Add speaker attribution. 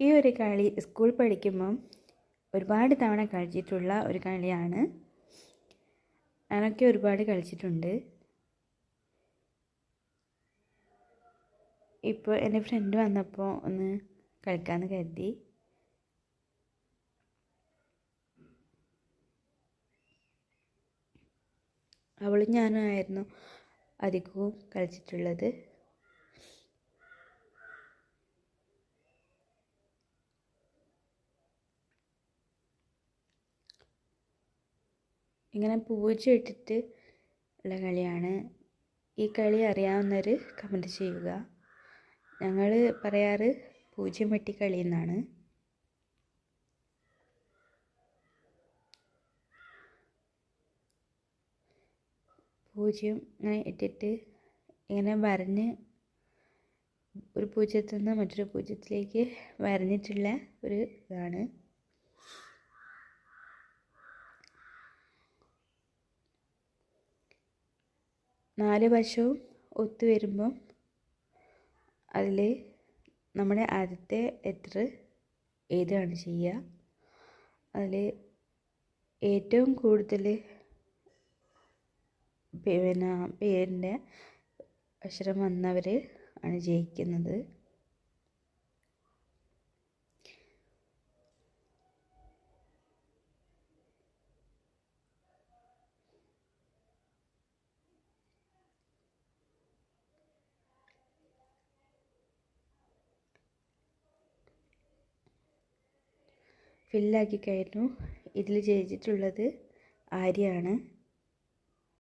Speaker 1: ഈ ഒരു കളി സ്കൂൾ പഠിക്കുമ്പം ഒരുപാട് തവണ കളിച്ചിട്ടുള്ള ഒരു കളിയാണ്. ഞാനൊക്കെ ഒരുപാട് കളിച്ചിട്ടുണ്ട്. ഇപ്പോൾ എന്റെ ഫ്രണ്ട് വന്നപ്പോൾ ഒന്ന് കളിക്കാമെന്ന് കരുതി. അവളും ഞാനും ആയിരുന്നു അധികവും കളിച്ചിട്ടുള്ളത്. ഇങ്ങനെ പൂജ ഇട്ടിട്ട് ഉള്ള കളിയാണ്. ഈ കളി അറിയാവുന്നവർ കമന്റ് ചെയ്യുക. ഞങ്ങൾ പറയാറ് പൂജ്യം വെട്ടി കളി എന്നാണ്. പൂജ്യം ഇങ്ങനെ ഇട്ടിട്ട് ഇങ്ങനെ വരഞ്ഞ് ഒരു പൂജ്യത്തിൽ നിന്ന് മറ്റൊരു പൂജ്യത്തിലേക്ക് വരഞ്ഞിട്ടുള്ള ഒരു ഇതാണ്. നാല് വശവും ഒത്തു വരുമ്പം അതിൽ നമ്മുടെ ആദ്യത്തെ ലെറ്റർ എഴുതുകയാണ് ചെയ്യുക? അതിൽ ഏറ്റവും കൂടുതൽ പിന്നെ പേരിന്റെ അക്ഷരം വന്നവർ ആണ് ജയിക്കുന്നത്. ഫില്ലാക്കി കഴിഞ്ഞു. ഇതിൽ ജയിച്ചിട്ടുള്ളത് ആര്യയാണ്.